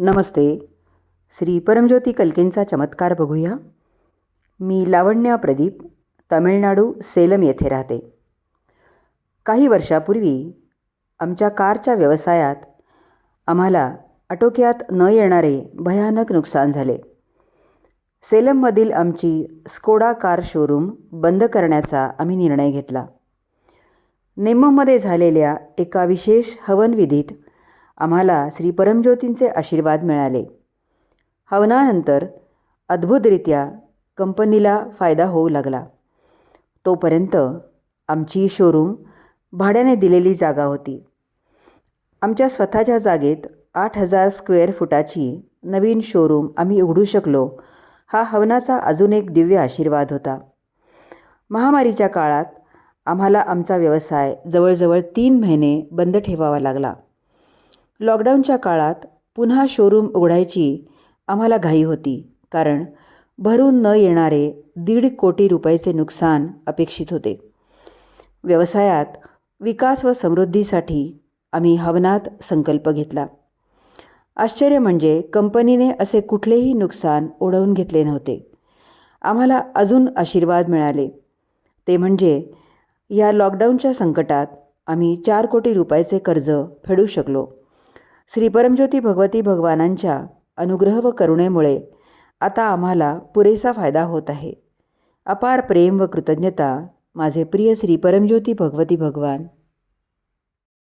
नमस्ते. श्री परमज्योती कलकेंचा चमत्कार बघूया. मी लावण्या प्रदीप तमिळनाडू सेलम येथे राहते. काही वर्षापूर्वी आमच्या कारच्या व्यवसायात आम्हाला आटोक्यात न येणारे भयानक नुकसान झाले. सेलममधील आमची स्कोडा कार शोरूम बंद करण्याचा आम्ही निर्णय घेतला. नेमममध्ये झालेल्या एका विशेष हवनविधीत आम्हाला श्री परमज्योतींचे आशीर्वाद मिळाले. हवनानंतर अद्भुतरित्या कंपनीला फायदा होऊ लागला. तोपर्यंत आमची शोरूम भाड्याने दिलेली जागा होती. आमच्या स्वतःच्या जागेत आठ हजार स्क्वेअर फुटाची नवीन शोरूम आम्ही उघडू शकलो हा हवनाचा अजून एक दिव्य आशीर्वाद होता. महामारीच्या काळात आम्हाला आमचा व्यवसाय जवळजवळ तीन महिने बंद ठेवावा लागला. लॉकडाऊनच्या काळात पुन्हा शोरूम उघडायची आम्हाला घाई होती. कारण भरून न येणारे दीड कोटी रुपयाचे नुकसान अपेक्षित होते. व्यवसायात विकास व समृद्धीसाठी आम्ही हवनात संकल्प घेतला. आश्चर्य म्हणजे कंपनीने असे कुठलेही नुकसान ओढवून घेतले नव्हते. आम्हाला अजून आशीर्वाद मिळाले. ते म्हणजे या लॉकडाऊनच्या संकटात आम्ही चार कोटी रुपयाचे कर्ज फेडू शकलो. श्री परमज्योती भगवती भगवानांच्या अनुग्रह व करुणेमुळे आता आम्हाला पुरेसा फायदा होत आहे. अपार प्रेम व कृतज्ञता माझे प्रिय श्री परमज्योती भगवती भगवान.